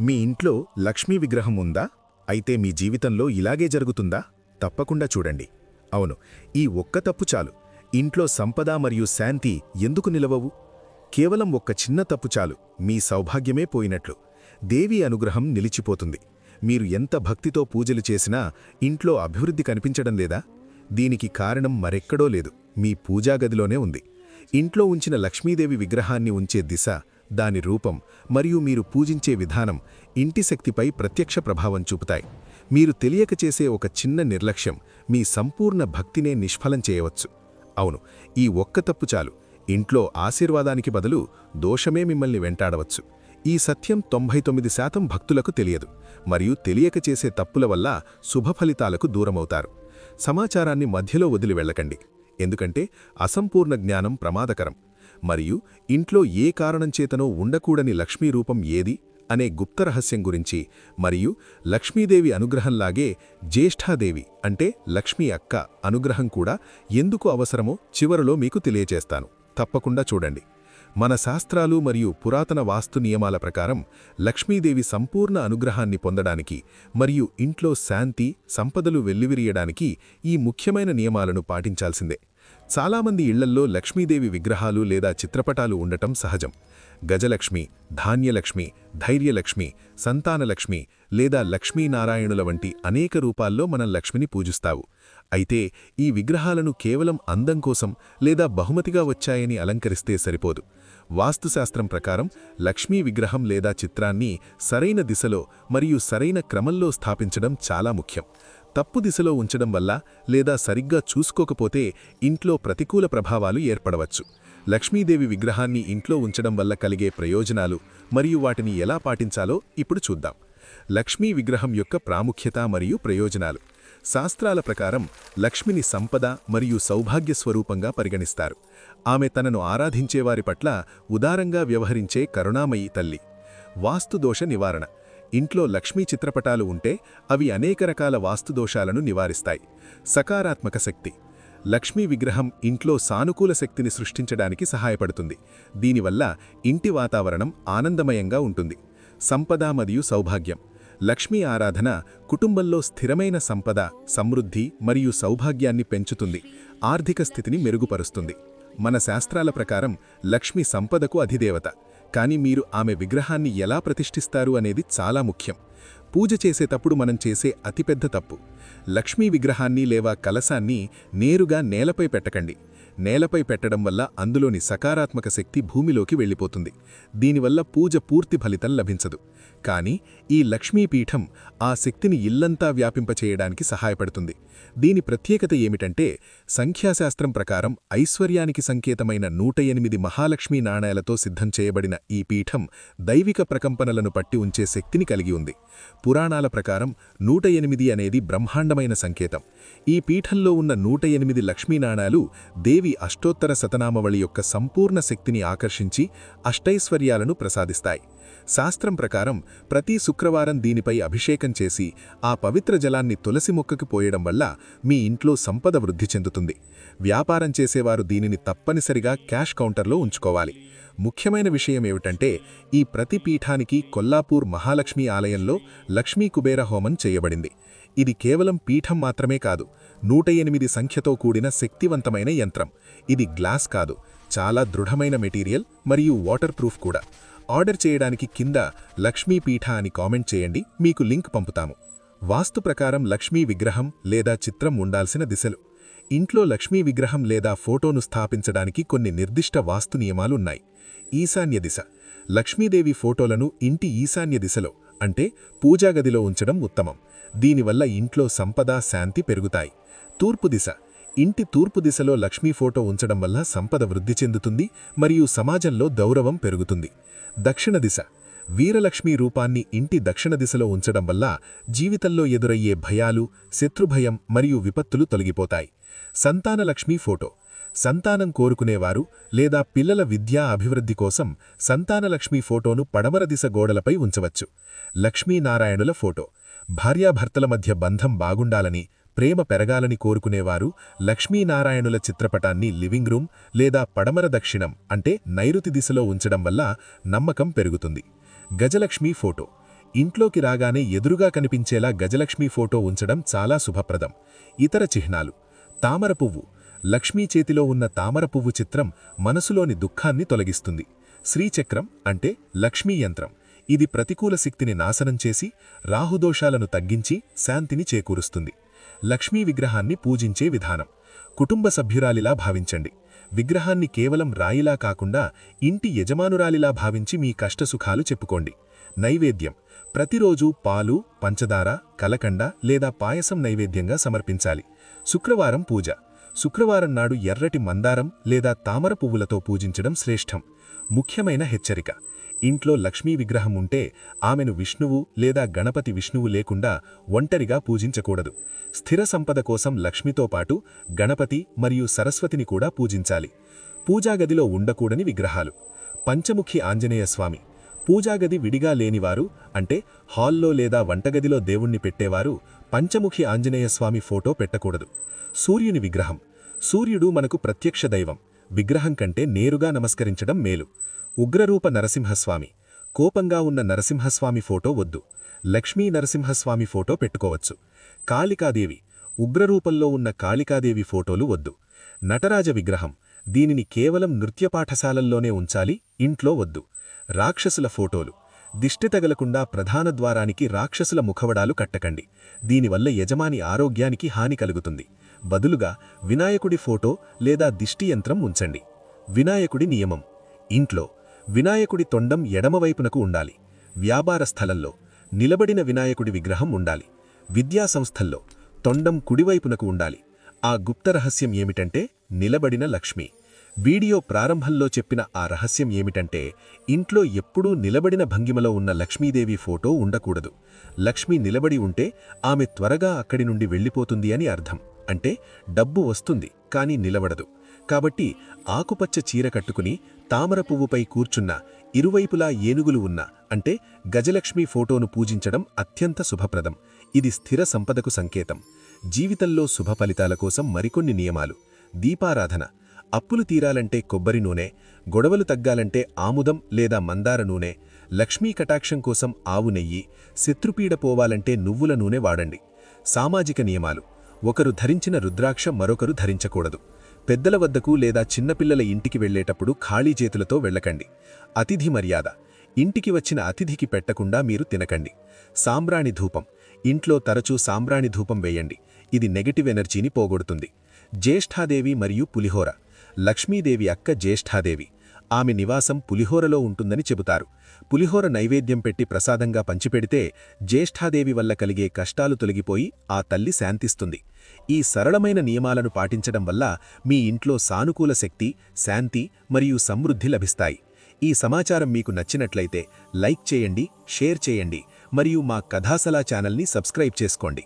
మీ ఇంట్లో లక్ష్మీ విగ్రహం ఉందా? అయితే మీ జీవితంలో ఇలాగే జరుగుతుందా? తప్పకుండా చూడండి. అవును ఈ ఒక్క తప్పు చాలు. ఇంట్లో సంపద మరియు శాంతి ఎందుకు నిలవవు? కేవలం ఒక్క చిన్న తప్పు చాలు. మీ సౌభాగ్యమే పోయినట్లు. దేవి అనుగ్రహం నిలిచిపోతుంది. మీరు ఎంత భక్తితో పూజలు చేసినా ఇంట్లో అభివృద్ధి కనిపించడం లేదా? దీనికి కారణం మరెక్కడో లేదు. మీ పూజాగదిలోనే ఉంది. ఇంట్లో ఉంచిన లక్ష్మీదేవి విగ్రహాన్ని ఉంచే దిశ దాని రూపం మరియు మీరు పూజించే విధానం ఇంటి శక్తిపై ప్రత్యక్ష ప్రభావం చూపుతాయి. మీరు తెలియక చేసే ఒక చిన్న నిర్లక్ష్యం మీ సంపూర్ణ భక్తినే నిష్ఫలం చేయవచ్చు. అవును ఈ ఒక్క తప్పు చాలు. ఇంట్లో ఆశీర్వాదానికి బదులు దోషమే మిమ్మల్ని వెంటాడవచ్చు. ఈ సత్యం తొంభై తొమ్మిది శాతం భక్తులకు తెలియదు మరియు తెలియక చేసే తప్పుల వల్ల శుభఫలితాలకు దూరమవుతారు. సమాచారాన్ని మధ్యలో వదిలి వెళ్ళకండి. ఎందుకంటే అసంపూర్ణ జ్ఞానం ప్రమాదకరం. మరియు ఇంట్లో ఏ కారణం చేతనో ఉండకూడని లక్ష్మీ రూపం ఏది అనే గుప్త రహస్యం గురించి మరియు లక్ష్మీదేవి అనుగ్రహంలాగే జ్యేష్ఠాదేవి అంటే లక్ష్మీ అక్క అనుగ్రహం కూడా ఎందుకు అవసరమో చివరలో మీకు తెలియచేస్తాను తప్పకుండా చూడండి. మన శాస్త్రాలు మరియు పురాతన వాస్తు నియమాల ప్రకారం లక్ష్మీదేవి సంపూర్ణ అనుగ్రహాన్ని పొందడానికి మరియు ఇంట్లో శాంతి సంపదలు వెల్లివిరియడానికి ఈ ముఖ్యమైన నియమాలను పాటించాల్సిందే. చాలామంది ఇళ్ళల్లో లక్ష్మీదేవి విగ్రహాలు లేదా చిత్రపటాలు ఉండటం సహజం. గజలక్ష్మి ధాన్యలక్ష్మి ధైర్యలక్ష్మి సంతానలక్ష్మి లేదా లక్ష్మీనారాయణుల వంటి అనేక రూపాల్లో మనం లక్ష్మిని పూజిస్తావు. అయితే ఈ విగ్రహాలను కేవలం అందం కోసం లేదా బహుమతిగా వచ్చాయని అలంకరిస్తే సరిపోదు. వాస్తుశాస్త్రం ప్రకారం లక్ష్మీ విగ్రహం లేదా చిత్రాన్ని సరైన దిశలో మరియు సరైన క్రమంలో స్థాపించడం చాలా ముఖ్యం. తప్పు దిశలో ఉంచడం వల్ల లేదా సరిగ్గా చూసుకోకపోతే ఇంట్లో ప్రతికూల ప్రభావాలు ఏర్పడవచ్చు. లక్ష్మీదేవి విగ్రహాన్ని ఇంట్లో ఉంచడం వల్ల కలిగే ప్రయోజనాలు మరియు వాటిని ఎలా పాటించాలో ఇప్పుడు చూద్దాం. లక్ష్మీ విగ్రహం యొక్క ప్రాముఖ్యత మరియు ప్రయోజనాలు. శాస్త్రాల ప్రకారం లక్ష్మిని సంపద మరియు సౌభాగ్య స్వరూపంగా పరిగణిస్తారు. ఆమె తనను ఆరాధించేవారి పట్ల ఉదారంగా వ్యవహరించే కరుణామయీ తల్లి. వాస్తుదోష నివారణ. ఇంట్లో లక్ష్మీ చిత్రపటాలు ఉంటే అవి అనేక రకాల వాస్తుదోషాలను నివారిస్తాయి. సకారాత్మక శక్తి. లక్ష్మీ విగ్రహం ఇంట్లో సానుకూల శక్తిని సృష్టించడానికి సహాయపడుతుంది. దీనివల్ల ఇంటి వాతావరణం ఆనందమయంగా ఉంటుంది. సంపద మరియు సౌభాగ్యం. లక్ష్మీ ఆరాధన కుటుంబంలో స్థిరమైన సంపద సమృద్ధి మరియు సౌభాగ్యాన్ని పెంచుతుంది. ఆర్థిక స్థితిని మెరుగుపరుస్తుంది. మన శాస్త్రాల ప్రకారం లక్ష్మి సంపదకు అధిదేవత. కానీ మీరు ఆమె విగ్రహాన్ని ఎలా ప్రతిష్ఠిస్తారు అనేది చాలా ముఖ్యం. పూజ చేసేటప్పుడు మనం చేసే అతిపెద్ద తప్పు. లక్ష్మీ విగ్రహాన్ని లేవా కలశాన్ని నేరుగా నేలపై పెట్టకండి. నేలపై పెట్టడం వల్ల అందులోని సకారాత్మక శక్తి భూమిలోకి వెళ్ళిపోతుంది. దీనివల్ల పూజ పూర్తి ఫలితం లభించదు. కానీ ఈ లక్ష్మీపీఠం ఆ శక్తిని ఇల్లంతా వ్యాపింపచేయడానికి సహాయపడుతుంది. దీని ప్రత్యేకత ఏమిటంటే సంఖ్యాశాస్త్రం ప్రకారం ఐశ్వర్యానికి సంకేతమైన నూట ఎనిమిది మహాలక్ష్మీ నాణాలతో సిద్ధం చేయబడిన ఈ పీఠం దైవిక ప్రకంపనలను పట్టి ఉంచే శక్తిని కలిగి ఉంది. పురాణాల ప్రకారం నూట ఎనిమిది అనేది బ్రహ్మాండమైన సంకేతం. ఈ పీఠంలో ఉన్న నూట ఎనిమిది లక్ష్మీనాణాలు దేవి అష్టోత్తర శతనామవళి యొక్క సంపూర్ణ శక్తిని ఆకర్షించి అష్టైశ్వర్యాలను ప్రసాదిస్తాయి. శాస్త్రం ప్రకారం ప్రతి శుక్రవారం దీనిపై అభిషేకం చేసి ఆ పవిత్ర జలాన్ని తులసి మొక్కకు పోయడం వల్ల మీ ఇంట్లో సంపద వృద్ధి చెందుతుంది. వ్యాపారం చేసేవారు దీనిని తప్పనిసరిగా క్యాష్ కౌంటర్లో ఉంచుకోవాలి. ముఖ్యమైన విషయం ఏమిటంటే ఈ ప్రతి పీఠానికి కొల్లాపూర్ మహాలక్ష్మి ఆలయంలో లక్ష్మీ కుబేర హోమం చేయబడింది. ఇది కేవలం పీఠం మాత్రమే కాదు నూట ఎనిమిది సంఖ్యతో కూడిన శక్తివంతమైన యంత్రం. ఇది గ్లాస్ కాదు చాలా దృఢమైన మెటీరియల్ మరియు వాటర్ ప్రూఫ్ కూడా. ఆర్డర్ చేయడానికి కింద లక్ష్మీ పీఠ అని కామెంట్ చేయండి మీకు లింక్ పంపుతాము. వాస్తు ప్రకారం లక్ష్మీ విగ్రహం లేదా చిత్రం ఉండాల్సిన దిశలు. ఇంట్లో లక్ష్మీ విగ్రహం లేదా ఫోటోను స్థాపించడానికి కొన్ని నిర్దిష్ట వాస్తు నియమాలున్నాయి ఈశాన్య దిశ. లక్ష్మీదేవి ఫోటోలను ఇంటి ఈశాన్య దిశలో అంటే పూజాగదిలో ఉంచడం ఉత్తమం. దీనివల్ల ఇంట్లో సంపద శాంతి పెరుగుతాయి. తూర్పు దిశ. ఇంటి తూర్పు దిశలో లక్ష్మీ ఫోటో ఉంచడం వల్ల సంపద వృద్ధి చెందుతుంది మరియు సమాజంలో గౌరవం పెరుగుతుంది. దక్షిణ దిశ. వీరలక్ష్మీ రూపాన్ని ఇంటి దక్షిణ దిశలో ఉంచడం వల్ల జీవితంలో ఎదురయ్యే భయాలు శత్రుభయం మరియు విపత్తులు తొలగిపోతాయి. సంతానలక్ష్మీ ఫోటో. సంతానం కోరుకునేవారు లేదా పిల్లల విద్యా అభివృద్ధి కోసం సంతానలక్ష్మీ ఫోటోను పడమర దిశ గోడలపై ఉంచవచ్చు. లక్ష్మీనారాయణుల ఫోటో. భార్యాభర్తల మధ్య బంధం బాగుండాలని ప్రేమ పెరగాలని కోరుకునేవారు లక్ష్మీనారాయణుల చిత్రపటాన్ని లివింగ్ రూమ్ లేదా పడమర దక్షిణం అంటే నైరుతి దిశలో ఉంచడం వల్ల నమ్మకం పెరుగుతుంది. గజలక్ష్మీ ఫోటో. ఇంట్లోకి రాగానే ఎదురుగా కనిపించేలా గజలక్ష్మి ఫోటో ఉంచడం చాలా శుభప్రదం. ఇతర చిహ్నాలు. తామర పువ్వు. లక్ష్మీ చేతిలో ఉన్న తామర పువ్వు చిత్రం మనసులోని దుఃఖాన్ని తొలగిస్తుంది. శ్రీచక్రం అంటే లక్ష్మీ యంత్రం. ఇది ప్రతికూల శక్తిని నాశనం చేసి రాహుదోషాలను తగ్గించి శాంతిని చేకూరుస్తుంది. లక్ష్మీ విగ్రహాన్ని పూజించే విధానం. కుటుంబ సభ్యురాలిలా భావించండి. విగ్రహాన్ని కేవలం రాయిలా కాకుండా ఇంటి యజమానురాలిలా భావించి మీ కష్టసుఖాలు చెప్పుకోండి. నైవేద్యం. ప్రతిరోజు పాలు పంచదార కలకండ లేదా పాయసం నైవేద్యంగా సమర్పించాలి. శుక్రవారం పూజ. శుక్రవారం నాడు ఎర్రటి మందారం లేదా తామర పువ్వులతో పూజించడం శ్రేష్టం. ముఖ్యమైన హెచ్చరిక ఇంట్లో లక్ష్మీ విగ్రహం ఉంటే ఆమెను విష్ణువు లేదా గణపతి విష్ణువు లేకుండా ఒంటరిగా పూజించకూడదు. స్థిర సంపద కోసం లక్ష్మితో పాటు గణపతి మరియు సరస్వతిని కూడా పూజించాలి. పూజాగదిలో ఉండకూడని విగ్రహాలు. పంచముఖి ఆంజనేయ స్వామి పూజాగది విడిగా లేనివారు అంటే హాల్లో లేదా వంటగదిలో దేవుణ్ణి పెట్టేవారు పంచముఖి ఆంజనేయ స్వామి ఫోటో పెట్టకూడదు. సూర్యుని విగ్రహం సూర్యుడు మనకు ప్రత్యక్ష దైవం. విగ్రహం కంటే నేరుగా నమస్కరించడం మేలు. ఉగ్రరూప నరసింహస్వామి. కోపంగా ఉన్న నరసింహస్వామి ఫోటో వద్దు. లక్ష్మీ నరసింహస్వామి ఫోటో పెట్టుకోవచ్చు. కాళికాదేవి. ఉగ్రరూపంలో ఉన్న కాళికాదేవి ఫోటోలు వద్దు. నటరాజ విగ్రహం. దీనిని కేవలం నృత్య పాఠశాలల్లోనే ఉంచాలి ఇంట్లో వద్దు. రాక్షసుల ఫోటోలు. దిష్టి తగలకుండా ప్రధాన ద్వారానికి రాక్షసుల ముఖవడాలు కట్టకండి. దీనివల్ల యజమాని ఆరోగ్యానికి హాని కలుగుతుంది. బదులుగా వినాయకుడి ఫోటో లేదా దిష్టి యంత్రం ఉంచండి. వినాయకుడి నియమం. ఇంట్లో వినాయకుడి తొండం ఎడమవైపునకు ఉండాలి. వ్యాపార స్థలంలో నిలబడిన వినాయకుడి విగ్రహం ఉండాలి. విద్యా సంస్థల్లో తొండం కుడివైపునకు ఉండాలి. ఆ గుప్త రహస్యం ఏమిటంటే నిలబడిన లక్ష్మి. వీడియో ప్రారంభంలో చెప్పిన ఆ రహస్యం ఏమిటంటే ఇంట్లో ఎప్పుడూ నిలబడిన భంగిమలో ఉన్న లక్ష్మీదేవి ఫోటో ఉండకూడదు. లక్ష్మి నిలబడి ఉంటే ఆమె త్వరగా అక్కడి నుండి వెళ్ళిపోతుంది అని అర్థం. అంటే డబ్బు వస్తుంది కాని నిలబడదు. కాబట్టి ఆకుపచ్చ చీర కట్టుకుని తామర పువ్వుపై కూర్చున్న ఇరువైపులా ఏనుగులు ఉన్న అంటే గజలక్ష్మి ఫోటోను పూజించడం అత్యంత శుభప్రదం. ఇది స్థిర సంపదకు సంకేతం. జీవితంలో శుభ ఫలితాల కోసం మరికొన్ని నియమాలు. దీపారాధన. అప్పులు తీరాలంటే కొబ్బరి నూనె గొడవలు తగ్గాలంటే ఆముదం లేదా మందార నూనె లక్ష్మీ కటాక్షం కోసం ఆవు నెయ్యి శత్రుపీడ పోవాలంటే నువ్వుల నూనె వాడండి. సామాజిక నియమాలు. ఒకరు ధరించిన రుద్రాక్ష మరొకరు ధరించకూడదు. పెద్దల వద్దకు లేదా చిన్నపిల్లల ఇంటికి వెళ్ళేటప్పుడు ఖాళీ చేతులతో వెళ్ళకండి. అతిథి మర్యాద. ఇంటికి వచ్చిన అతిథికి పెట్టకుండా మీరు తినకండి. సాంబ్రాణి ధూపం. ఇంట్లో తరచూ సాంబ్రాణి ధూపం వేయండి. ఇది నెగటివ్ ఎనర్జీని పోగొడుతుంది. జ్యేష్ఠాదేవి మరియు పులిహోర. లక్ష్మీదేవి అక్క జ్యేష్ఠాదేవి. ఆమె నివాసం పులిహోరలో ఉంటుందని చెబుతారు. పులిహోర నైవేద్యం పెట్టి ప్రసాదంగా పంచిపెడితే జ్యేష్ఠాదేవి వల్ల కలిగే కష్టాలు తొలగిపోయి ఆ తల్లి శాంతిస్తుంది. ఈ సరళమైన నియమాలను పాటించడం వల్ల మీ ఇంట్లో సానుకూల శక్తి శాంతి మరియు సమృద్ధి లభిస్తాయి. ఈ సమాచారం మీకు నచ్చినట్లయితే లైక్ చేయండి షేర్ చేయండి మరియు మా కథాసలా ఛానల్ని సబ్స్క్రైబ్ చేసుకోండి.